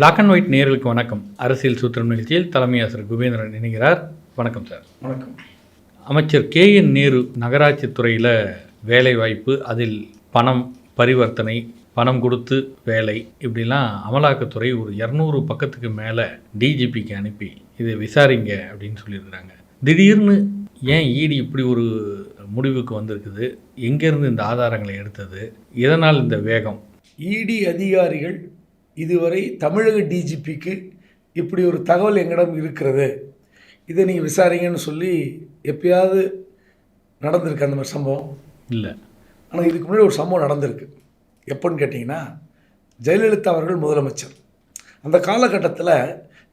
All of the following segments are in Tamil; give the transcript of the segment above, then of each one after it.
பிளாக் அண்ட் ஒயிட் நேர்களுக்கு வணக்கம். அரசியல் சூத்திரம் நிகழ்ச்சியில் தலைமை ஆசிரியர் குபேந்திரன் இணைகிறார். வணக்கம் சார். வணக்கம். அமைச்சர் கே என் நேரு நகராட்சி துறையில் வேலை வாய்ப்பு அதில் பணம் பரிவர்த்தனை பணம் கொடுத்து வேலை இப்படிலாம் அமலாக்கத்துறை ஒரு இரநூறு பக்கத்துக்கு மேலே டிஜிபிக்கு அனுப்பி இதை விசாரிங்க அப்படின்னு சொல்லியிருக்கிறாங்க. திடீர்னு ஏன் ஈடி இப்படி ஒரு முடிவுக்கு வந்திருக்குது? எங்கேருந்து இந்த ஆதாரங்களை எடுத்தது? இதனால் இந்த வேகம்? இடி அதிகாரிகள் இதுவரை தமிழக டிஜிபிக்கு இப்படி ஒரு தகவல் எங்களிடம் இருக்கிறது. இதை நீங்கள் விசாரிங்கன்னு சொல்லி எப்பயாவது நடந்திருக்கு அந்த மாதிரி சம்பவம்? இல்லை. ஆனால் இதுக்கு முன்னாடி ஒரு சம்பவம் நடந்திருக்கு. எப்போன்னு கேட்டிங்கன்னா ஜெயலலிதா அவர்கள் முதலமைச்சர். அந்த காலகட்டத்தில்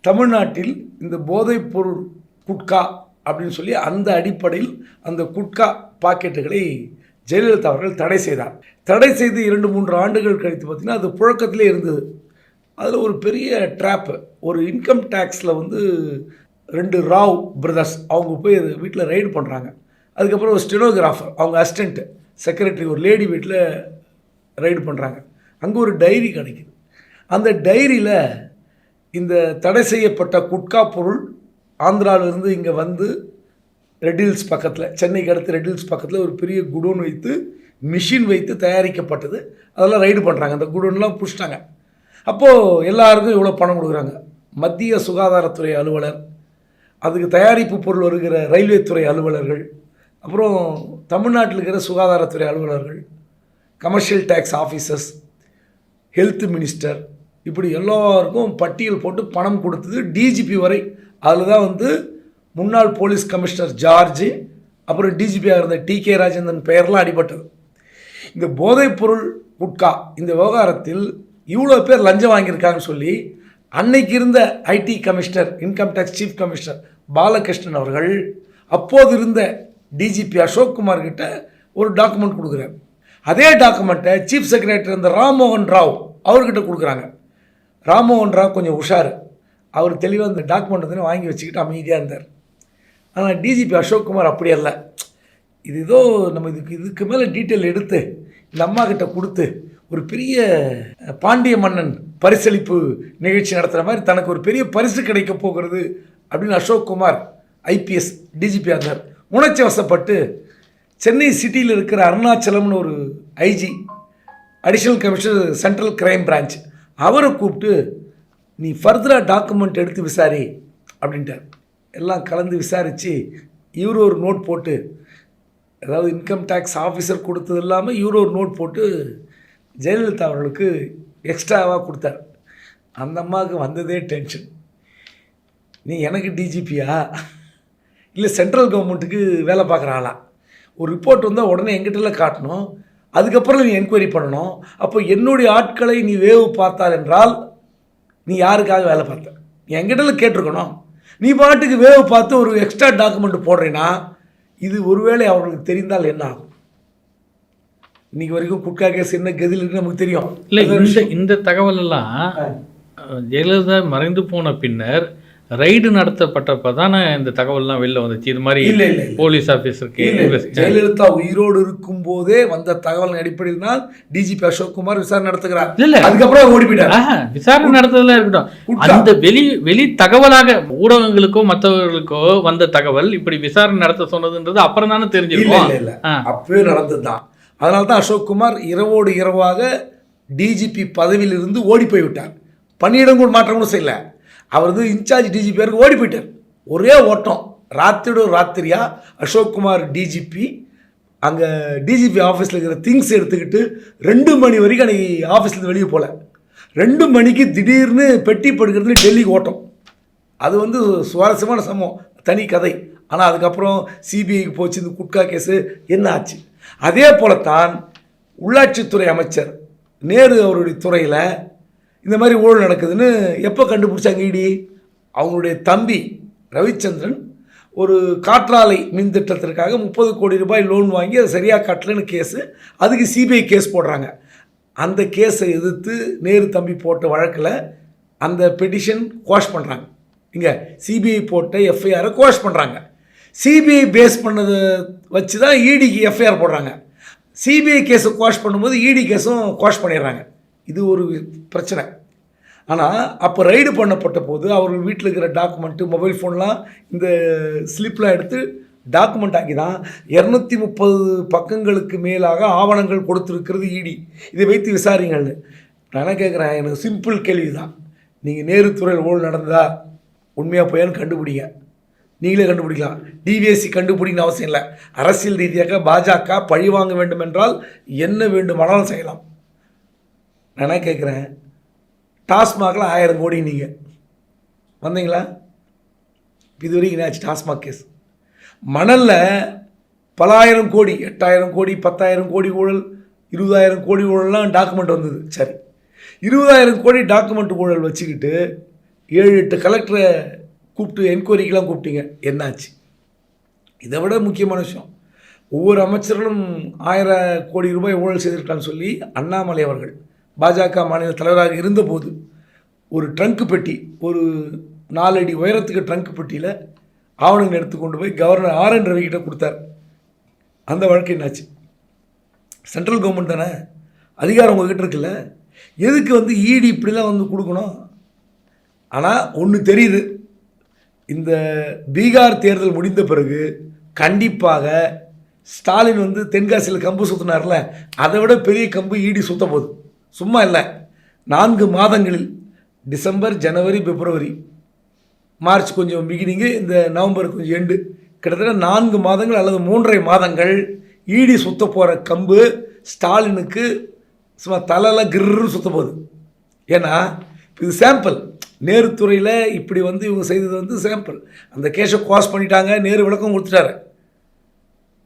தமிழ்நாட்டில் இந்த போதைப்பொருள் குட்கா அப்படின்னு சொல்லி அந்த அடிப்படையில் அந்த குட்கா பாக்கெட்டுகளை ஜெயலலிதா அவர்கள் தடை செய்தார். தடை செய்து இரண்டு மூன்று ஆண்டுகள் கழித்து பார்த்திங்கன்னா அது புழக்கத்திலே இருந்தது. அதில் ஒரு பெரிய ட்ராப்பு ஒரு இன்கம் டேக்ஸில் வந்து ரெண்டு ராவ் பிரதர்ஸ் அவங்க போய் வீட்டில் ரைடு பண்ணுறாங்க அதுக்கப்புறம் ஒரு ஸ்டெனோகிராஃபர் அவங்க அசிஸ்டண்ட்டு செக்ரட்டரி ஒரு லேடி வீட்டில் ரைடு பண்ணுறாங்க அங்கே ஒரு டைரி கிடைக்குது. அந்த டைரியில் இந்த தடை செய்யப்பட்ட குட்கா பொருள் ஆந்திராவிலேருந்து இங்கே வந்து ரெட்டில்ஸ் பக்கத்தில் சென்னைக்கு அடுத்து ரெட்டில்ஸ் பக்கத்தில் ஒரு பெரிய குடோன் வைத்து மிஷின் வைத்து தயாரிக்கப்பட்டது. அதெல்லாம் ரைடு பண்ணுறாங்க அந்த குடோன்லாம் பிடிச்சிட்டாங்க. அப்போது எல்லாருக்கும் இவ்வளோ பணம் கொடுக்குறாங்க. மத்திய சுகாதாரத்துறை அலுவலர் அதுக்கு தயாரிப்பு பொருள் வருகிற ரயில்வே துறை அலுவலர்கள் அப்புறம் தமிழ்நாட்டில் இருக்கிற சுகாதாரத்துறை அலுவலர்கள் commercial tax officers health minister இப்படி எல்லாருக்கும் பட்டியல் போட்டு பணம் கொடுத்தது டிஜிபி வரை. அதில் தான் வந்து முன்னாள் போலீஸ் கமிஷனர் ஜார்ஜ் அப்புறம் டிஜிபியாக இருந்த டி கே ராஜேந்திரன் பெயர்லாம் அடிபட்டது. இந்த போதைப்பொருள் குட்கா இந்த விவகாரத்தில் இவ்வளோ பேர் லஞ்சம் வாங்கியிருக்காங்கன்னு சொல்லி அன்னைக்கு இருந்த IT commissioner income tax chief commissioner Balakrishnan அவர்கள் அப்போது இருந்த டிஜிபி அசோக் குமார் கிட்ட ஒரு டாக்குமெண்ட் கொடுக்குறார். அதே டாக்குமெண்ட்டை சீஃப் செக்ரட்டரி இருந்த ராம்மோகன் ராவ் அவர்கிட்ட கொடுக்குறாங்க. ராம்மோகன் ராவ் கொஞ்சம் உஷார். அவர் தெளிவாக அந்த டாக்குமெண்ட் வந்து வாங்கி வச்சுக்கிட்டு அமைதியாக இருந்தார். ஆனால் டிஜிபி அசோக் குமார் அப்படி அல்ல. இது ஏதோ நம்ம இதுக்கு இதுக்கு மேலே டீட்டெயில் எடுத்து இந்த அம்மா கிட்ட கொடுத்து ஒரு பெரிய பாண்டிய மன்னன் பரிசளிப்பு நிகழ்ச்சி நடத்துகிற மாதிரி தனக்கு ஒரு பெரிய பரிசு கிடைக்க போகிறது அப்படின்னு அசோக் குமார் ஐபிஎஸ் டிஜிபி இருந்தார் உணர்ச்சி வசப்பட்டு சென்னை சிட்டியில் இருக்கிற அருணாச்சலம்னு ஒரு IG additional commissioner central crime branch அவரை கூப்பிட்டு நீ ஃபர்தராக டாக்குமெண்ட் எடுத்து விசாரி அப்படின்ட்டார். எல்லாம் கலந்து விசாரித்து இவர் ஒரு நோட் போட்டு அதாவது இன்கம் டேக்ஸ் ஆஃபீஸர் கொடுத்தது இல்லாமல் இவர் ஒரு நோட் போட்டு ஜெயலலிதா அவர்களுக்கு எக்ஸ்ட்ராவாக கொடுத்தார். அந்த அம்மாவுக்கு வந்ததே டென்ஷன் நீ எனக்கு டிஜிபியா இல்லை சென்ட்ரல் கவர்மெண்ட்டுக்கு வேலை பார்க்குற ஆளா? ஒரு ரிப்போர்ட் வந்தால் உடனே எங்கிட்டல காட்டணும். அதுக்கப்புறம் நீ என்கொயரி பண்ணணும். அப்போ என்னுடைய ஆட்களை நீ வேவு பார்த்தால் என்றால் நீ யாருக்காக வேலை பார்த்த? நீ எங்கிட்டல கேட்டிருக்கணும். நீ பாட்டுக்கு வேவு பார்த்து ஒரு எக்ஸ்ட்ரா டாக்குமெண்ட் போடுறேன்னா இது ஒருவேளை அவர்களுக்கு தெரிந்தால் என்ன ஆகும்? இன்னைக்கு வரைக்கும் குட்கா கேஸ் என்ன கதில் இருக்குன்னு நமக்கு தெரியும். இல்லை இந்த இந்த தகவல் எல்லாம் ஜெயலலிதா மறைந்து போன பின்னர் ரைடு நடத்தப்பட்டப்ப தானே இந்த தகவல்லாம் வெளில வந்துச்சு. இது மாதிரி இல்ல, இல்ல. போலீஸ் ஆஃபீஸருக்கு. ஜெயலலிதா உயிரோடு இருக்கும் போதே வந்த தகவல் அடிப்படையில் தான் டிஜிபி அசோக் குமார் விசாரணை நடத்துகிறார். இல்ல. அதுக்கப்புறம் ஓடி போயிட்டார் விசாரணை நடத்துறதுல இருக்கட்டும். அந்த வெளி வெளி தகவலாக ஊடகங்களுக்கோ மற்றவர்களுக்கோ வந்த தகவல் இப்படி விசாரணை நடத்த சொன்னதுன்றது அப்புறம் தானே தெரிஞ்சிருக்கும். அப்பவே நடந்தது தான் அதனால தான் அசோக் குமார் இரவோடு இரவாக டிஜிபி பதவியிலிருந்து ஓடி போய் விட்டார் பணியிடம் கூட மாற்றம் கூட செய்யல. அவர் வந்து இன்சார்ஜ் டிஜிபி பேருக்கு ஓடி போயிட்டார். ஒரே ஓட்டம். ராத்திரியோட ராத்திரியாக அசோக் குமார் டிஜிபி அங்கே டிஜிபி ஆஃபீஸில் இருக்கிற திங்ஸ் எடுத்துக்கிட்டு ரெண்டு மணி வரைக்கும் அன்றைக்கி ஆஃபீஸ்லேருந்து வெளியே போகல ரெண்டு மணிக்கு திடீர்னு பெட்டி படுக்கிறதுல டெல்லிக்கு ஓட்டம். அது வந்து சுவாரஸ்யமான சம்பவம். தனி கதை. ஆனால் அதுக்கப்புறம் சிபிஐக்கு போச்சு இந்த குட்கா கேஸு என்ன ஆச்சு? அதே போலத்தான் உள்ளாட்சித்துறை அமைச்சர் நேரு அவருடைய துறையில் இந்த மாதிரி ஊழல் நடக்குதுன்னு எப்போ கண்டுபிடிச்சாங்க இடி? அவங்களுடைய தம்பி ரவிச்சந்திரன் ஒரு காற்றாலை மின் திட்டத்திற்காக முப்பது கோடி ரூபாய் லோன் வாங்கி அதை சரியாக கட்டலன்னு கேஸு அதுக்கு சிபிஐ கேஸ் போடுறாங்க. அந்த கேஸை எதிர்த்து நேரு தம்பி போட்ட வழக்கில் அந்த பெட்டிஷன் குவாஷ் பண்ணுறாங்க இங்கே சிபிஐ போட்ட எஃப்ஐஆரை குவாஷ் பண்ணுறாங்க சிபிஐ பேஸ் பண்ணதை வச்சு தான் இடிக்கு எஃப்ஐஆர் போடுறாங்க. சிபிஐ கேஸை குவாஷ் பண்ணும்போது இடி கேஸும் குவாஷ் பண்ணிடுறாங்க. இது ஒரு பிரச்சனை. ஆனால் அப்போ ரைடு பண்ணப்பட்ட போது அவர்கள் வீட்டில் இருக்கிற டாக்குமெண்ட்டு மொபைல் ஃபோன்லாம் இந்த ஸ்லிப்லாம் எடுத்து டாக்குமெண்ட் ஆக்கி தான் இரநூத்தி முப்பது பக்கங்களுக்கு மேலாக ஆவணங்கள் கொடுத்துருக்கிறது இடி இதை வைத்து விசாரிங்கள்னு. நான் என்ன கேட்குறேன் எனக்கு சிம்பிள் கேள்வி தான் நீங்கள் நேருத்துறையில் ஊழல் நடந்ததா? உண்மையாக போயான்னு கண்டுபிடிங்க. நீங்களே கண்டுபிடிக்கலாம். டிவிஎஸ்சி கண்டுபிடிக்கணும் அவசியம் இல்லை. அரசியல் ரீதியாக பாஜக பழி வாங்க வேண்டும் என்றால் என்ன வேண்டுமானாலும் செய்யலாம். நான் என்ன கேட்குறேன் டாஸ்மாகில் ஆயிரம் கோடி நீங்கள் வந்தீங்களா? இது வரைக்கும் என்னாச்சு டாஸ்மாக் கேஸ்? மணலில் பலாயிரம் கோடி எட்டாயிரம் கோடி பத்தாயிரம் கோடி ஊழல் இருபதாயிரம் கோடி ஊழல்லாம் டாக்குமெண்ட் வந்தது. சரி. இருபதாயிரம் கோடி டாக்குமெண்ட் ஊழல் வச்சுக்கிட்டு ஏழு எட்டு கலெக்டரை கூப்பிட்டு என்கொயரிக்கெலாம் கூப்பிட்டீங்க. என்னாச்சு? இதை விட முக்கியமான விஷயம். ஒவ்வொரு அமைச்சர்களும் ஆயிரம் கோடி ரூபாய் ஊழல் செய்திருக்கான்னு சொல்லி அண்ணாமலை அவர்கள் பாஜக மாநில தலைவராக இருந்தபோது ஒரு ட்ரங்க் பெட்டி ஒரு நாலடி உயரத்துக்கு ட்ரங்க் பெட்டியில் ஆவணங்கள் எடுத்து கொண்டு போய் கவர்னர் ஆர் என் ரவி கொடுத்தார். அந்த வழக்கு என்னாச்சு? சென்ட்ரல் கவர்மெண்ட் தானே? அதிகாரம் உங்ககிட்ட இருக்குல்ல? எதுக்கு வந்து இடி இப்படிலாம் வந்து கொடுக்கணும்? ஆனால் ஒன்று தெரியுது. இந்த பீகார் தேர்தல் முடிந்த பிறகு கண்டிப்பாக ஸ்டாலின் வந்து தென்காசியில் கம்பு சுற்றினார்ல அதை விட பெரிய கம்பு ஈடி சுத்த போகுது. சும்மா இல்லை. நான்கு மாதங்களில் டிசம்பர் ஜனவரி பிப்ரவரி மார்ச் கொஞ்சம் பிகினிங்கு இந்த நவம்பர் கொஞ்சம் எண்டு கிட்டத்தட்ட நான்கு மாதங்கள் அல்லது மூன்றரை மாதங்கள் ஈடி சுத்த போகிற கம்பு ஸ்டாலினுக்கு சும்மா தலையில் கிர்ரு சுத்த போகுது. ஏன்னா இது சாம்பிள் நேருத்துறையில் இப்படி வந்து இவங்க செய்தது வந்து சாம்பிள் அந்த கேஷை கிராஸ் பண்ணிட்டாங்க நேரு விளக்கம் கொடுத்துட்டாரு.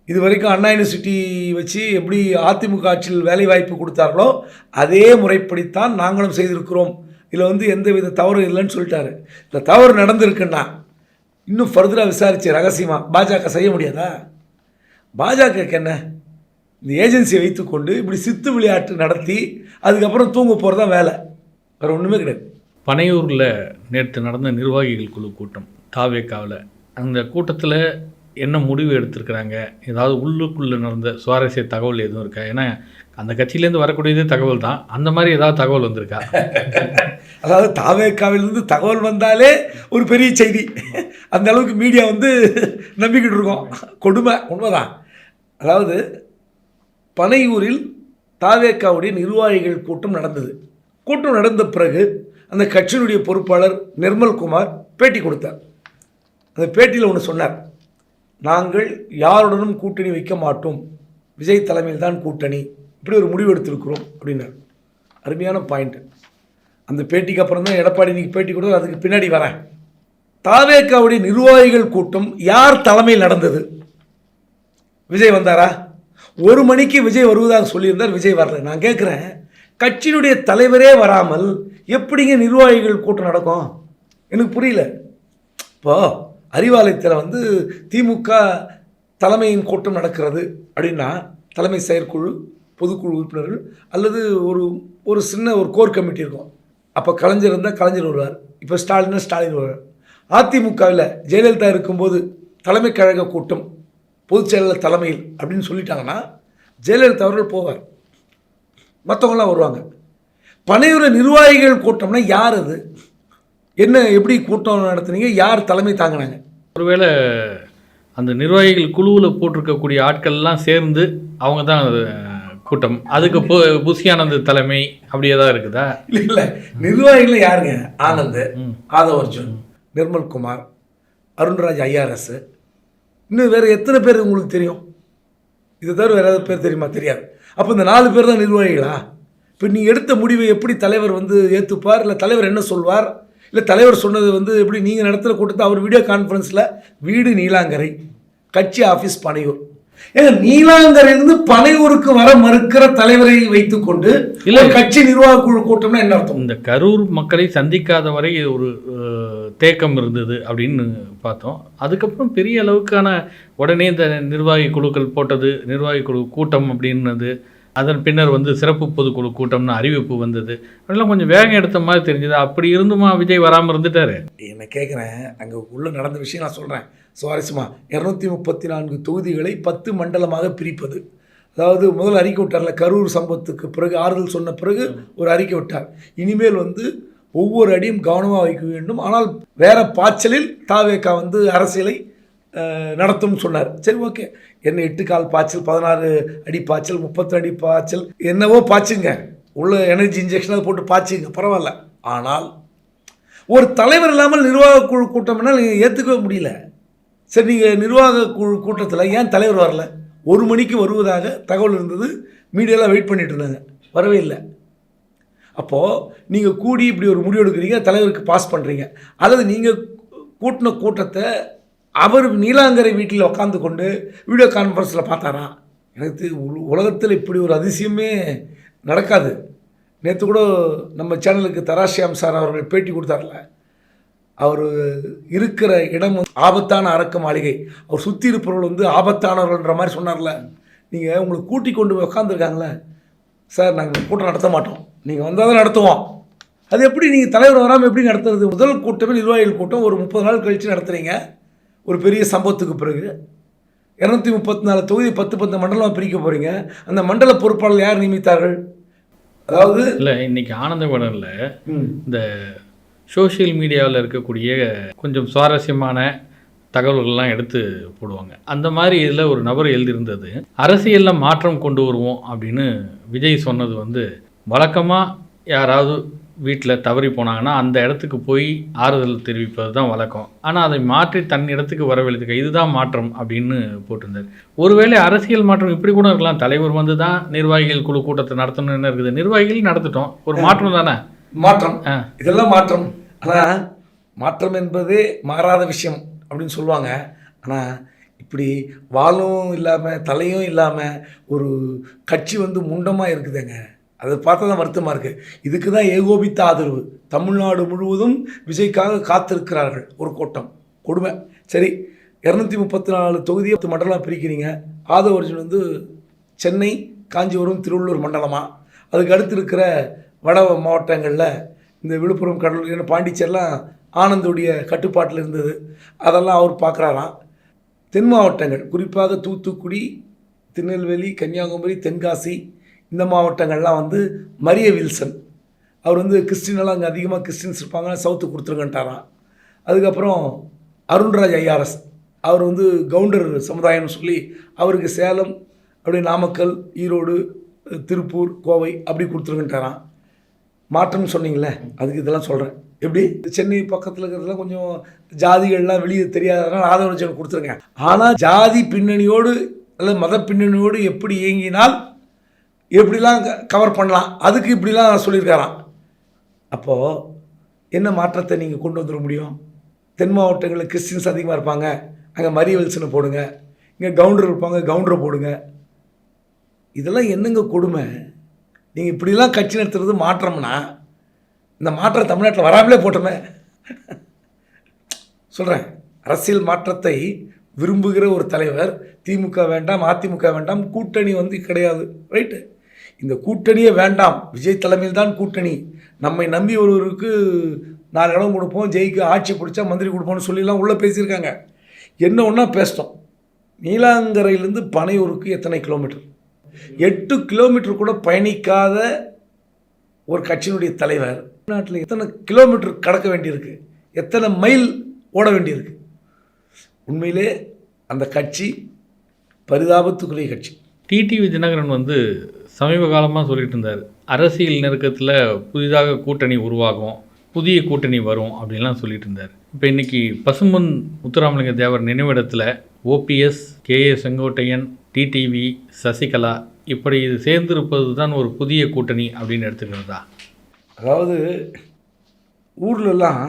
இது வரைக்கும் அண்ணா யூனிவர்சிட்டி வச்சு எப்படி அதிமுக ஆட்சியில் வேலை வாய்ப்பு கொடுத்தார்களோ அதே முறைப்படித்தான் நாங்களும் செய்திருக்கிறோம். இதில் வந்து எந்த வித தவறும் இல்லைன்னு சொல்லிட்டாரு. இந்த தவறு நடந்திருக்குன்னா இன்னும் ஃபர்தராக விசாரித்து ரகசியமாக பாஜக செய்ய முடியாதா? பாஜகக்கு என்ன? இந்த ஏஜென்சியை வைத்துக்கொண்டு இப்படி சித்து விளையாட்டு நடத்தி அதுக்கப்புறம் தூங்க போகிறது தான் வேலை. வேறு ஒன்றுமே கிடையாது. பனையூரில் நேற்று நடந்த நிர்வாகிகள் குழு கூட்டம் தாவேக்காவில். அந்த கூட்டத்தில் என்ன முடிவு எடுத்திருக்கிறாங்க? ஏதாவது உள்ளுக்குள்ளே நடந்த சுவாரஸ்ய தகவல் எதுவும் இருக்கா? ஏன்னா அந்த கட்சியிலேருந்து வரக்கூடியதே தகவல் தான். அந்த மாதிரி ஏதாவது தகவல் வந்திருக்கா? அதாவது தாவேக்காவிலிருந்து தகவல் வந்தாலே ஒரு பெரிய செய்தி. அந்த அளவுக்கு மீடியா வந்து நம்பிக்கிட்டு இருக்கோம். கொடுமை உண்மைதான். அதாவது பனையூரில் தாவேக்காவுடைய நிர்வாகிகள் கூட்டம் நடந்தது. கூட்டம் நடந்த பிறகு அந்த கட்சியினுடைய பொறுப்பாளர் நிர்மல்குமார் பேட்டி கொடுத்தார். அந்த பேட்டியில் ஒன்று சொன்னார். நாங்கள் யாருடனும் கூட்டணி வைக்க மாட்டோம். விஜய் தலைமையில் தான் கூட்டணி. இப்படி ஒரு முடிவு எடுத்திருக்கிறோம் அப்படின்னார். அருமையான பாயிண்ட். அந்த பேட்டிக்கு அப்புறம் தான் எடப்பாடி இன்னைக்கு பேட்டி கொடுத்தா அதுக்கு பின்னாடி வரேன். தாவேக்காவுடைய நிர்வாகிகள் கூட்டம் யார் தலைமையில் நடந்தது? விஜய் வந்தாரா? ஒரு மணிக்கு விஜய் வருவதாக சொல்லியிருந்தார். விஜய் வரல. நான் கேட்குறேன் கட்சியினுடைய தலைவரே வராமல் எப்படிங்க நிர்வாகிகள் கூட்டம் நடக்கும்? எனக்கு புரியல. இப்போ அறிவாலயத்தில் வந்து திமுக தலைமையின் கூட்டம் நடக்கிறது அப்படின்னா தலைமை செயற்குழு பொதுக்குழு உறுப்பினர்கள் அல்லது ஒரு ஒரு சின்ன ஒரு கோர் கமிட்டி இருக்கும். அப்போ கலைஞர் இருந்தால் கலைஞர் வருவார். இப்போ ஸ்டாலின்னா ஸ்டாலின் வருவார். அதிமுகவில் ஜெயலலிதா இருக்கும்போது தலைமை கழக கூட்டம் பொதுச் செயலாளர் தலைமையில் அப்படின்னு சொல்லிட்டாங்கன்னா ஜெயலலிதா அவர்கள் போவார். மற்றவங்களாம் வருவாங்க. பனையூர நிர்வாகிகள் கூட்டம்னா யார் அது? என்ன எப்படி கூட்டம் நடத்துனீங்க? யார் தலைமை தாங்கினாங்க? ஒருவேளை அந்த நிர்வாகிகள் குழுவில் போட்டிருக்கக்கூடிய ஆட்கள்லாம் சேர்ந்து அவங்க தான் அது, கூட்டம். அதுக்கு பு புஷியானந்த் தலைமை அப்படியே தான் இருக்குதா? இல்லை இல்லை நிர்வாகிகள் யாருங்க? ஆனந்த் ம். ஆதவ அர்ஜுன் நிர்மல்குமார் அருண்ராஜ் ஐஆர்எஸ். இன்னும் வேறு எத்தனை பேர் உங்களுக்கு தெரியும்? இதை தவிர வேறு ஏதாவது பேர் தெரியுமா? தெரியாது. அப்போ இந்த நாலு பேர் தான் நிர்வாகிகளா? இப்போ நீ எடுத்த முடிவை எப்படி தலைவர் வந்து ஏற்றுப்பார் இல்லை தலைவர் என்ன சொல்வார்? இல்லை தலைவர் சொன்னது வந்து எப்படி நீங்கள் நடத்துகிற கூட்டத்தை அவர் வீடியோ கான்ஃபரன்ஸில் வீடு நீலாங்கரை கட்சி ஆஃபீஸ் பனையூர். ஏங்க நீலாங்கரையிலிருந்து பனையூருக்கு வர மறுக்கிற தலைவரை வைத்துக்கொண்டு இல்லை கட்சி நிர்வாக குழு கூட்டம்னா என்ன அர்த்தம்? இந்த கரூர் மக்களை சந்திக்காத வரை ஒரு தேக்கம் இருந்தது அப்படின்னு பார்த்தோம். அதுக்கப்புறம் பெரிய அளவுக்கான உடனே இந்த நிர்வாகி குழுக்கள் போட்டது நிர்வாகி குழு கூட்டம் அப்படின்னது அதன் பின்னர் வந்து சிறப்பு பொதுக்குழு கூட்டம்னு அறிவிப்பு வந்தது. அதெல்லாம் கொஞ்சம் வேகம் எடுத்த மாதிரி தெரிஞ்சது. அப்படி இருந்துமா விஜய் வராமல் இருந்துட்டாரு? என்ன கேட்குறேன் அங்கே உள்ள நடந்த விஷயம் நான் சொல்கிறேன் சுவாரஸ்யமாக இரநூத்தி முப்பத்தி நான்கு தொகுதிகளை பத்து மண்டலமாக பிரிப்பது. அதாவது முதல் அறிக்கை விட்டார்ல கரூர் சம்பவத்துக்கு பிறகு ஆறுதல் சொன்ன பிறகு ஒரு அறிக்கை விட்டார். இனிமேல் வந்து ஒவ்வொரு அடியும் கவனமாக வைக்க வேண்டும். ஆனால் வேற பாய்ச்சலில் தாவேக்கா வந்து அரசியலை நடத்தும் சொன்னார். சரி ஓகே. என்ன எட்டு கால் பாய்ச்சல் பதினாறு அடி பாய்ச்சல் முப்பத்தி அடி பாய்ச்சல் என்னவோ பாய்ச்சுங்க. உள்ள எனர்ஜி இன்ஜெக்ஷனாக போட்டு பாய்ச்சுங்க பரவாயில்ல. ஆனால் ஒரு தலைவர் இல்லாமல் நிர்வாக குழு கூட்டம்னா நீங்கள் ஏற்றுக்கவே முடியல. சரி நீங்கள் நிர்வாக குழு கூட்டத்தில் ஏன் தலைவர் வரல? ஒரு மணிக்கு வருவதாக தகவல் இருந்தது. மீடியாலாம் வெயிட் பண்ணிட்டு இருந்தாங்க. வரவே இல்லை. அப்போது நீங்கள் கூடி இப்படி ஒரு முடிவு எடுக்கிறீங்க தலைவருக்கு பாஸ் பண்ணுறீங்க அல்லது நீங்கள் கூட்டின கூட்டத்தை அவர் நீலாங்கரை வீட்டில் உட்காந்து கொண்டு வீடியோ கான்ஃபரன்ஸில் பார்த்தாரா? எனக்கு உலகத்தில் இப்படி ஒரு அதிசயமே நடக்காது. நேற்று கூட நம்ம சேனலுக்கு தராசியாம் சார் அவர்கள் பேட்டி கொடுத்தார்ல. அவர் இருக்கிற இடம் வந்து ஆபத்தான அரக்க மாளிகை. அவர் சுற்றி இருப்பவர்கள் வந்து ஆபத்தானவர்கள்ன்ற மாதிரி சொன்னார்ல. நீங்கள் உங்களை கூட்டி கொண்டு போய் உட்காந்துருக்காங்களே சார் நாங்கள் கூட்டம் நடத்த மாட்டோம். நீங்கள் வந்தால் தான் நடத்துவோம். அது எப்படி நீங்கள் தலைவர் வராமல் எப்படி நடத்துறது? முதல் கூட்டமே நிர்வாகிகள் கூட்டம். ஒரு முப்பது நாள் கழித்து நடத்துகிறீங்க ஒரு பெரிய சம்பவத்துக்கு பிறகு. இரநூத்தி முப்பத்தி நாலு தொகுதி பத்து பத்து மண்டலமாக பிரிக்க போகிறீங்க அந்த மண்டல பொறுப்பாளர் யார் நியமித்தார்கள்? அதாவது இல்லை இன்னைக்கு ஆனந்தவடனில் இந்த சோஷியல் மீடியாவில் இருக்கக்கூடிய கொஞ்சம் சுவாரஸ்யமான தகவல்கள்லாம் எடுத்து போடுவாங்க. அந்த மாதிரி இதில் ஒரு நபர் எழுதியிருந்தது அரசியலில் மாற்றம் கொண்டு வருவோம் அப்படின்னு விஜய் சொன்னது வந்து வழக்கமாக யாராவது வீட்டில் தவறி போனாங்கன்னா அந்த இடத்துக்கு போய் ஆறுதல் தெரிவிப்பது தான் வழக்கம். ஆனால் அதை மாற்றி தன் இடத்துக்கு வரவழைத்துக்க இதுதான் மாற்றம் அப்படின்னு போட்டிருந்தார். ஒருவேளை அரசியல் மாற்றம் இப்படி கூட இருக்கலாம். தலைவர் வந்து தான் நிர்வாகிகள் குழு கூட்டத்தை நடத்தணும்னு இருக்குது. நிர்வாகிகள் நடத்திட்டோம் ஒரு மாற்றம் தானே? மாற்றம். இதெல்லாம் மாற்றம். ஆனால் மாற்றம் என்பதே மாறாத விஷயம் அப்படின்னு சொல்லுவாங்க. ஆனால் இப்படி வாலும் இல்லாமல் தலையும் இல்லாமல் ஒரு கட்சி வந்து முண்டமாக இருக்குதுங்க. அதை பார்த்தா தான் வருத்தமாக இருக்குது இதுக்கு தான் ஏகோபித்த ஆதரவு. தமிழ்நாடு முழுவதும் விஜய்க்காக காத்திருக்கிறார்கள். ஒரு கூட்டம். கொடுமை. சரி இரநூத்தி முப்பத்தி நாலு தொகுதியை பத்து மண்டலமாக பிரிக்கிறீங்க. ஆதவ அர்ஜுன் வந்து சென்னை காஞ்சிபுரம் திருவள்ளூர் மண்டலமாக அதுக்கு அடுத்து இருக்கிற வட மாவட்டங்களில் இந்த விழுப்புரம் கடலூர் பாண்டிச்சேரிலாம் ஆனந்துடைய கட்டுப்பாட்டில் இருந்தது. அதெல்லாம் அவர் பார்க்குறாராம். தென் மாவட்டங்கள் குறிப்பாக தூத்துக்குடி திருநெல்வேலி கன்னியாகுமரி தென்காசி இந்த மாவட்டங்கள்லாம் வந்து மரிய வில்சன். அவர் வந்து கிறிஸ்டினெல்லாம் அங்கே அதிகமாக கிறிஸ்டின்ஸ் இருப்பாங்க சவுத்து கொடுத்துருங்கன்ட்டாராம். அதுக்கப்புறம் அருண்ராஜ் ஐஆர்எஸ் அவர் வந்து கவுண்டர் சமுதாயம்னு சொல்லி அவருக்கு சேலம் அப்படியே நாமக்கல் ஈரோடு திருப்பூர் கோவை அப்படி கொடுத்துருக்கன்ட்டாராம் மாற்றம்னு சொன்னீங்களே அதுக்கு இதெல்லாம் சொல்கிறேன் எப்படி? சென்னை பக்கத்தில் இருக்கிறதுலாம் கொஞ்சம் ஜாதிகள்லாம் வெளியே தெரியாதனால ஆதரவு கொடுத்துருங்க. ஆனால் ஜாதி பின்னணியோடு அல்லது மத பின்னணியோடு எப்படி இயங்கினால் எப்படிலாம் கவர் பண்ணலாம்? அதுக்கு இப்படிலாம் சொல்லியிருக்காராம். அப்போது என்ன மாற்றத்தை நீங்கள் கொண்டு வந்துட முடியும்? தென் மாவட்டங்களில் கிறிஸ்டின்ஸ் அதிகமாக இருப்பாங்க. அங்கே மரியவெல்சனை போடுங்க. இங்கே கவுண்டர் இருப்பாங்க கவுண்டரை போடுங்க. இதெல்லாம் என்னங்க கொடுமை? நீங்கள் இப்படிலாம் கட்சி நடத்துறது மாற்றம்னா இந்த மாற்றம் தமிழ்நாட்டில் வராமலே போட்டோமே. சொல்கிறேன் அரசியல் மாற்றத்தை விரும்புகிற ஒரு தலைவர் திமுக வேண்டாம் அதிமுக வேண்டாம் கூட்டணி வந்து கிடையாது. ரைட்டு இந்த கூட்டணியே வேண்டாம். விஜய் தலைமையில் தான் கூட்டணி. நம்மை நம்பி ஒருவருக்கு நாலு இடம் கொடுப்போம் ஜெயிக்க ஆட்சி பிடிச்சா மந்திரி கொடுப்போம்னு சொல்லிலாம் உள்ளே பேசியிருக்காங்க. என்ன ஒன்றா பேசிட்டோம். நீலாங்கரையிலேருந்து பனையூருக்கு எத்தனை கிலோமீட்டர் எட்டு கிலோமீட்டர் கூட பயணிக்காத ஒரு கட்சியினுடைய தலைவர். நாட்டில் எத்தனை கிலோமீட்டர் கடக்க வேண்டியிருக்கு? எத்தனை மைல் ஓட வேண்டியிருக்கு? உண்மையிலே அந்த கட்சி பரிதாபத்துக்குரிய கட்சி. டிடிவி தினகரன் வந்து சமீப காலமாக சொல்லிட்டு இருந்தார். அரசியல் நெருக்கத்தில் புதிதாக கூட்டணி உருவாகும் புதிய கூட்டணி வரும் அப்படின்லாம் சொல்லிட்டு இருந்தார். இப்போ இன்னைக்கு பசும்பொன் முத்துராமலிங்க தேவர் நினைவிடத்தில் OPS KA Sengottaiyan TTV Sasikala இப்படி இது சேர்ந்திருப்பது தான் ஒரு புதிய கூட்டணி அப்படின்னு எடுத்துக்கிறதா அதாவது ஊர்லெல்லாம்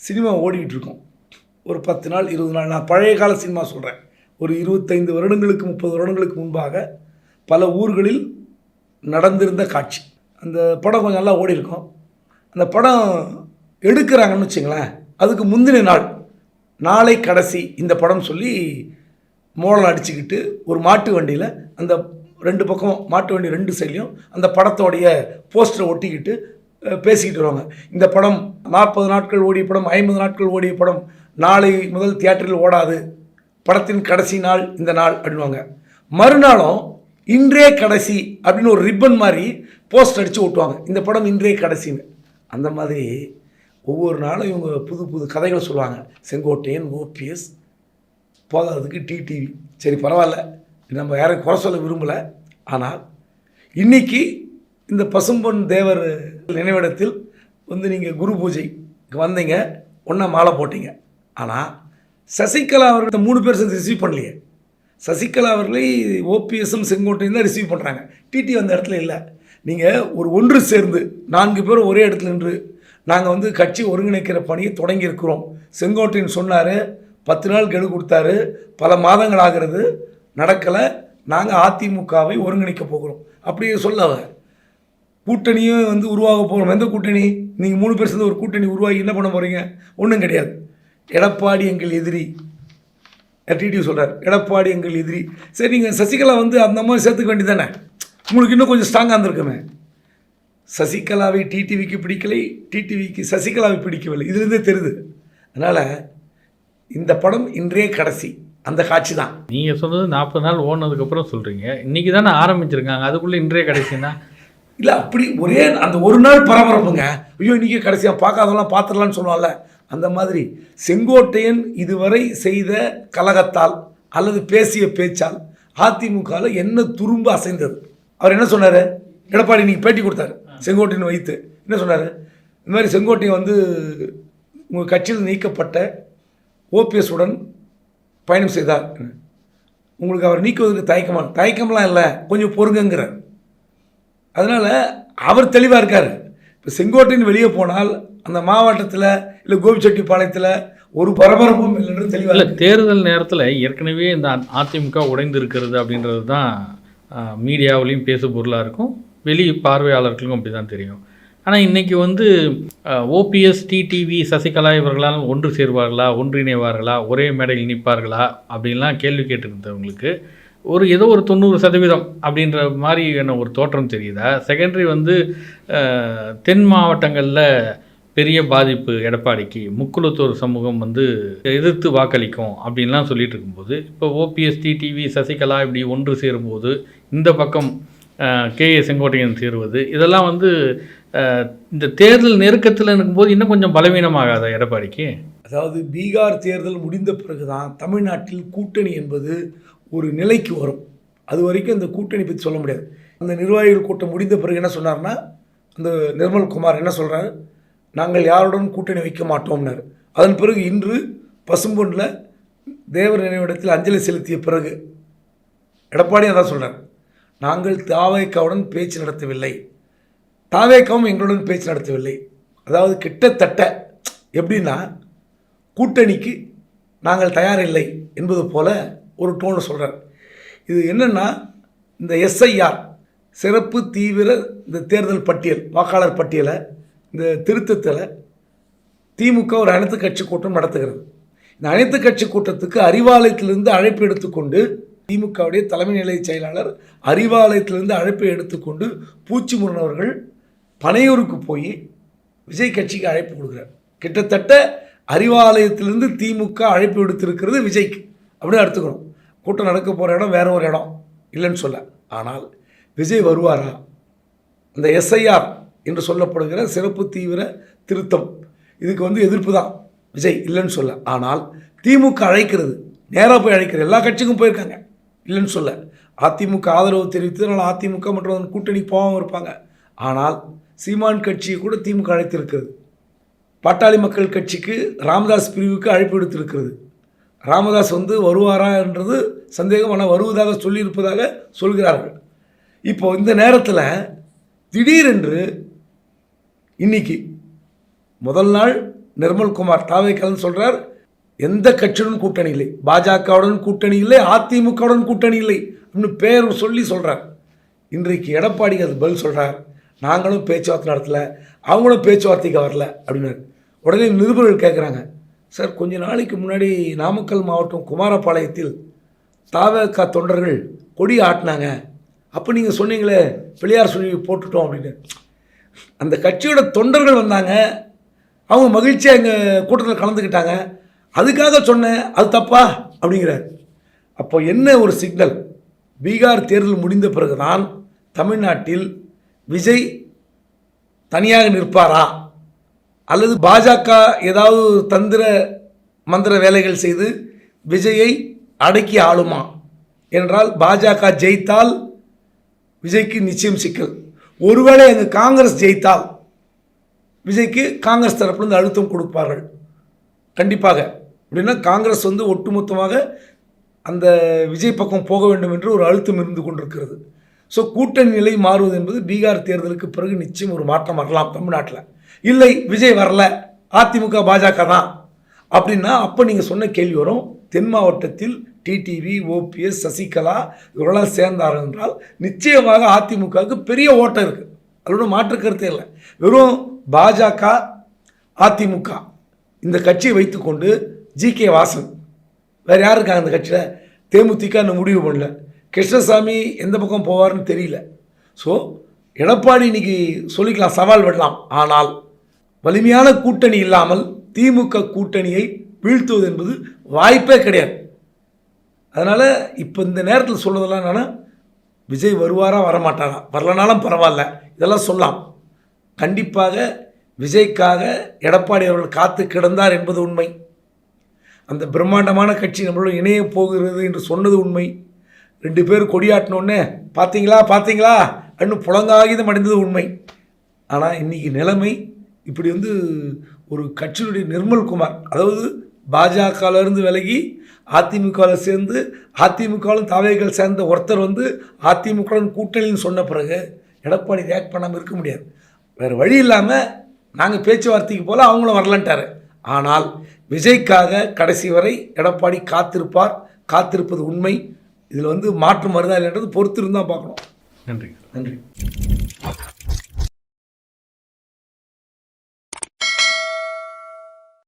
சினிமா ஓடிக்கிட்டு இருக்கும் ஒரு பத்து நாள் இருபது நாள். நான் பழைய கால சினிமா சொல்கிறேன் ஒரு இருபத்தைந்து வருடங்களுக்கு முப்பது வருடங்களுக்கு முன்பாக பல ஊர்களில் நடந்திருந்த காட்சி. அந்த படம் கொஞ்சம் நல்லா ஓடி இருக்கும் அந்த படம் எடுக்கிறாங்கன்னு வச்சுங்களேன் அதுக்கு முந்தின நாள் நாளை கடைசி இந்த படம் சொல்லி மோளம் அடிச்சுக்கிட்டு ஒரு மாட்டு வண்டியில் அந்த ரெண்டு பக்கம் மாட்டு வண்டி ரெண்டு சைட்லையும் அந்த படத்தோடைய போஸ்டரை ஒட்டிக்கிட்டு பேசிக்கிட்டு வருவாங்க. இந்த படம் நாற்பது நாட்கள் ஓடிய படம் ஐம்பது நாட்கள் ஓடிய படம் நாளை முதல் தியேட்டரில் ஓடாது படத்தின் கடைசி நாள் இந்த நாள் அப்படின்வாங்க மறுநாளும் இன்றே கடைசி அப்படின்னு ஒரு ரிப்பன் மாதிரி போஸ்ட் அடித்து ஓட்டுவாங்க இந்த படம் இன்றே கடைசின்னு. அந்த மாதிரி ஒவ்வொரு நாளும் இவங்க புது புது கதைகள் சொல்லுவாங்க. செங்கோட்டையன் ஓபிஎஸ் போதாததுக்கு டிடிவி சரி பரவாயில்ல. நம்ம யாரையும் குறை சொல்ல விரும்பலை. ஆனால் இன்னைக்கு இந்த பசும்பொன் தேவர் நினைவிடத்தில் வந்து நீங்கள் குரு பூஜைக்கு வந்தீங்க. ஒன்றா மாலை போட்டீங்க. ஆனால் சசிகலா அவர்கள் மூணு பேர் சேர்ந்து ரிசீவ் பண்ணலையே. சசிகலா அவர்களை ஓபிஎஸும் செங்கோட்டையும் தான் ரிசீவ் பண்ணுறாங்க டிடி அந்த இடத்துல இல்லை. நீங்கள் ஒரு ஒன்று சேர்ந்து நான்கு பேரும் ஒரே இடத்துல நின்று நாங்கள் வந்து கட்சி ஒருங்கிணைக்கிற பணியை தொடங்கியிருக்கிறோம். செங்கோட்டையன் சொன்னார் பத்து நாள் கெடு கொடுத்தாரு பல மாதங்கள் ஆகிறது நடக்கலை நாங்கள் அதிமுகவை ஒருங்கிணைக்க போகிறோம். அப்படி சொல்ல கூட்டணியும் வந்து உருவாக போகிறோம் எந்த கூட்டணி? நீங்கள் மூணு பேர் சேர்ந்து ஒரு கூட்டணி உருவாகி என்ன பண்ண போகிறீங்க ஒன்றும் கிடையாது. எடப்பாடி எங்கள் எதிரி. டிடிவி சொல்கிறார் எடப்பாடி எங்கள் எதிரி. சரி நீங்கள் சசிகலா வந்து அந்த மாதிரி சேர்த்துக்க வேண்டியதானே உங்களுக்கு இன்னும் கொஞ்சம் ஸ்ட்ராங்காக இருந்திருக்குமே. சசிகலாவை டிடிவிக்கு பிடிக்கலை டிடிவிக்கு சசிகலாவை பிடிக்கவில்லை. இதுலேருந்தே தெரியுது. அதனால் இந்த படம் இன்றே கடைசி. அந்த காட்சி தான். நீங்கள் சொன்னது நாற்பது நாள் ஓடினதுக்கப்புறம் சொல்கிறீங்க இன்றைக்கி தானே ஆரம்பிச்சிருக்காங்க. அதுக்குள்ளே இன்றைய கடைசினா? இல்லை அப்படி ஒரே அந்த ஒரு நாள் பரபரப்புங்க. ஐயோ இன்றைக்கி கடைசியாக பார்க்காதவெல்லாம் பார்த்துடலான்னு சொல்லுவாங்கல்ல அந்த மாதிரி செங்கோட்டையன் இதுவரை செய்த கலகத்தால் அல்லது பேசிய பேச்சால் அதிமுகவில் என்ன துரும்பு அசைந்தது? அவர் என்ன சொன்னார்? எடப்பாடி இன்னைக்கு பேட்டி கொடுத்தாரு. செங்கோட்டையன் வைத்து. என்ன சொன்னார்? இந்த மாதிரி செங்கோட்டையன் வந்து உங்கள் கட்சியில் நீக்கப்பட்ட ஓபிஎஸ் உடன் பயணம் செய்தார். உங்களுக்கு அவர் நீக்குவதற்கு தயக்கமா? தயக்கம்லாம் இல்லை. கொஞ்சம் பொறுங்கங்கிறார். அதனால் அவர் தெளிவாக இருக்கார். இப்போ செங்கோட்டையன் வெளியே போனால் அந்த மாவட்டத்தில் இல்லை கோபிச்செட்டிப்பாளையத்தில் ஒரு பரபரப்பும் இல்லைன்னு தெளிவாக இல்லை தேர்தல் நேரத்தில் ஏற்கனவே இந்த அதிமுக உடைந்து இருக்கிறது அப்படின்றது தான் மீடியாவிலையும் பேசு பொருளாக இருக்கும். வெளி பார்வையாளர்களுக்கும் அப்படி தான் தெரியும். ஆனால் இன்றைக்கி வந்து ஓபிஎஸ் டிடிவி சசிகலா இவர்களால் ஒன்று சேர்வார்களா ஒன்றிணைவார்களா ஒரே மேடையில் நிற்பார்களா அப்படின்லாம் கேள்வி கேட்டிருந்தவங்களுக்கு ஒரு ஏதோ ஒரு தொண்ணூறு சதவீதம் அப்படின்ற மாதிரி என்ன ஒரு தோற்றம் தெரியுதா? செகண்டரி வந்து தென் மாவட்டங்களில் பெரிய பாதிப்பு எடப்பாடிக்கு முக்குளத்தூர் சமூகம் வந்து எதிர்த்து வாக்களிக்கும் அப்படின்லாம் சொல்லிட்டு இருக்கும்போது இப்போ ஓபிஎஸ் டிடிவி சசிகலா இப்படி ஒன்று சேரும்போது இந்த பக்கம் கே ஏ செங்கோட்டையன் சேருவது இதெல்லாம் வந்து இந்த தேர்தல் நெருக்கத்தில் இருக்கும்போது இன்னும் கொஞ்சம் பலவீனமாகாதா எடப்பாடிக்கு? அதாவது பீகார் தேர்தல் முடிந்த பிறகுதான் தமிழ்நாட்டில் கூட்டணி என்பது ஒரு நிலைக்கு வரும். அது வரைக்கும் அந்த கூட்டணி பற்றி சொல்ல முடியாது. அந்த நிர்வாகிகள் கூட்டம் முடிந்த பிறகு என்ன சொன்னார்னா அந்த நிர்மல் குமார் என்ன சொல்கிறாரு நாங்கள் யாருடன் கூட்டணி வைக்க மாட்டோம்னாரு. அதன் பிறகு இன்று பசும்பொன்னில் தேவர் நினைவிடத்தில் அஞ்சலி செலுத்திய பிறகு எடப்பாடி அதான் சொல்கிறார் நாங்கள் தாவேக்காவுடன் பேச்சு நடத்தவில்லை. தாவேக்காவும் எங்களுடன் பேச்சு நடத்தவில்லை. அதாவது கிட்டத்தட்ட எப்படின்னா கூட்டணிக்கு நாங்கள் தயாரில்லை என்பது போல ஒரு டோனை சொல்கிறார் இது என்னென்னா இந்த எஸ்ஐஆர் சிறப்பு தீவிர இந்த தேர்தல் பட்டியல் வாக்காளர் பட்டியலை இந்த திருத்தத்தில் திமுக ஒரு அனைத்து கட்சி கூட்டம் நடத்துகிறது. இந்த அனைத்து கட்சி கூட்டத்துக்கு அறிவாலயத்திலிருந்து அழைப்பு எடுத்துக்கொண்டு திமுகவுடைய தலைமை நிலைய செயலாளர் அறிவாலயத்திலிருந்து அழைப்பை எடுத்துக்கொண்டு பூச்சி அவர்கள் பனையூருக்கு போய் விஜய் கட்சிக்கு அழைப்பு கொடுக்குறார். கிட்டத்தட்ட அறிவாலயத்திலிருந்து திமுக அழைப்பு விடுத்திருக்கிறது விஜய்க்கு. அப்படின்னு எடுத்துக்கணும். கூட்டம் நடக்க போகிற இடம் வேற ஒரு இடம் இல்லைன்னு சொல்ல. ஆனால் விஜய் வருவாரா? இந்த எஸ்ஐஆர் என்று சொல்லப்படுகிற சிறப்பு தீவிர திருத்தம். இதுக்கு வந்து எதிர்ப்பு தான். விஜய் இல்லைன்னு சொல்ல. ஆனால் திமுக அழைக்கிறது. நேராக போய் அழைக்கிறது. எல்லா கட்சிக்கும் போயிருக்காங்க. இல்லைன்னு சொல்ல. அதிமுக ஆதரவு தெரிவித்து அதனால் அதிமுக மற்றும் அதன் கூட்டணி போகாமல் இருப்பாங்க. ஆனால் சீமான் கட்சியை கூட திமுக அழைத்திருக்கிறது. பாட்டாளி மக்கள் கட்சிக்கு ராமதாஸ் பிரிவுக்கு அழைப்பு விடுத்திருக்கிறது. ராமதாஸ் வந்து வருவாரா என்றது சந்தேகம் ஆனால் வருவதாக சொல்லியிருப்பதாக சொல்கிறார்கள். இப்போ இந்த நேரத்தில் திடீரென்று இன்னைக்கு முதல் நாள் நிர்மல்குமார் தாவேக்கலன் சொல்கிறார் எந்த கட்சியுடன் கூட்டணி இல்லை? பாஜகவுடன் கூட்டணி இல்லை அதிமுகவுடன் கூட்டணி இல்லை அப்படின்னு பேர் சொல்லி சொல்கிறார் இன்றைக்கு எடப்பாடி அது பதில் சொல்கிறார் நாங்களும் பேச்சுவார்த்தை நடத்தல அவங்களும் பேச்சுவார்த்தைக்கு வரல அப்படின்னாரு உடனே நிருபர்கள் கேட்குறாங்க சார் கொஞ்ச நாளைக்கு முன்னாடி நாமக்கல் மாவட்டம் குமாரபாளையத்தில் தாவக தொண்டர்கள் கொடி ஆட்டினாங்க. அப்போ நீங்கள் சொன்னீங்களே பிள்ளையார் சொல்லி போட்டுட்டோம் அப்படின்னு. அந்த கட்சியோட தொண்டர்கள் வந்தாங்க. அவங்க மகிழ்ச்சியாக எங்கள் கூட்டத்தில் கலந்துக்கிட்டாங்க. அதுக்காக சொன்னேன் அது தப்பா? அப்படிங்கிறார். அப்போ என்ன ஒரு சிக்னல்? பீகார் தேர்தல் முடிந்த பிறகுதான் தமிழ்நாட்டில் விஜய் தனியாக நிற்பாரா? அல்லது பாஜக ஏதாவது தந்திர மந்திர வேலைகள் செய்து விஜயை அடக்கி ஆளுமா? என்றால் பாஜக ஜெயித்தால் விஜய்க்கு நிச்சயம் சிக்கல். ஒருவேளை அங்கு காங்கிரஸ் ஜெயித்தால் விஜய்க்கு காங்கிரஸ் தரப்புலேருந்து அழுத்தம் கொடுப்பார்கள். கண்டிப்பாக. அப்படின்னா காங்கிரஸ் வந்து ஒட்டுமொத்தமாக அந்த விஜய் பக்கம் போக வேண்டும் என்று ஒரு அழுத்தம் இருந்து கொண்டிருக்கிறது. ஸோ கூட்டணி நிலை மாறுவது என்பது பீகார் தேர்தலுக்கு பிறகு நிச்சயம் ஒரு மாற்றம் வரலாம் தமிழ்நாட்டில். இல்லை விஜய் வரல அதிமுக பாஜக தான். அப்படின்னா அப்போ நீங்கள் சொன்ன கேள்வி வரும். தென் மாவட்டத்தில் டிடிவி ஓபிஎஸ் சசிகலா இவரெல்லாம் சேர்ந்தார்கள் என்றால் நிச்சயமாக அதிமுகவுக்கு பெரிய ஓட்டம் இருக்குது அதோட மாற்று கருத்தே இல்லை. வெறும் பாஜக அதிமுக இந்த கட்சியை வைத்துக்கொண்டு ஜி கே வாசன். வேறு யார் இருக்காங்க அந்த கட்சியில்? தேமுதிக இன்னும் முடிவு பண்ணல. கிருஷ்ணசாமி எந்த பக்கம் போவார்னு தெரியல. ஸோ எடப்பாடி இன்னைக்கு சொல்லிக்கலாம் சவால் விடலாம். ஆனால் வலிமையான கூட்டணி இல்லாமல் திமுக கூட்டணியை வீழ்த்துவது என்பது வாய்ப்பே கிடையாது. அதனால் இப்போ இந்த நேரத்தில் சொல்றதெல்லாம் என்னென்னா விஜய் வருவாரா வரமாட்டாரா? வரலனாலும் பரவாயில்ல. இதெல்லாம் சொல்லலாம். கண்டிப்பாக விஜய்க்காக எடப்பாடி அவர்கள் காத்து கிடந்தார் என்பது உண்மை. அந்த பிரம்மாண்டமான கட்சி நம்மளோட இணைய போகிறது என்று சொன்னது உண்மை. ரெண்டு பேர் கொடியாட்டினோடனே பார்த்தீங்களா பார்த்தீங்களா அப்படின்னு புலங்காகிதம் அடைந்தது உண்மை. ஆனால் இன்னைக்கு நிலைமை இப்படி வந்து ஒரு கட்சியினுடைய நிர்மல்குமார் அதாவது பாஜகவிலிருந்து விலகி அதிமுகவில் சேர்ந்து அதிமுகவிலும் தாவேகள் சேர்ந்த ஒருத்தர் வந்து அதிமுகவுடன் கூட்டணின்னு சொன்ன பிறகு எடப்பாடி ரியாக்ட் பண்ணாமல் இருக்க முடியாது. வேறு வழி இல்லாமல் நாங்கள் பேச்சுவார்த்தைக்கு போல் அவங்களும் வரலன்ட்டார். ஆனால் விஜய்க்காக கடைசி வரை எடப்பாடி காத்திருப்பார் காத்திருப்பது உண்மை. இதில் வந்து மாற்று வருதா இல்லைன்றது பொறுத்து இருந்தால் பார்க்கணும். நன்றி. நன்றி.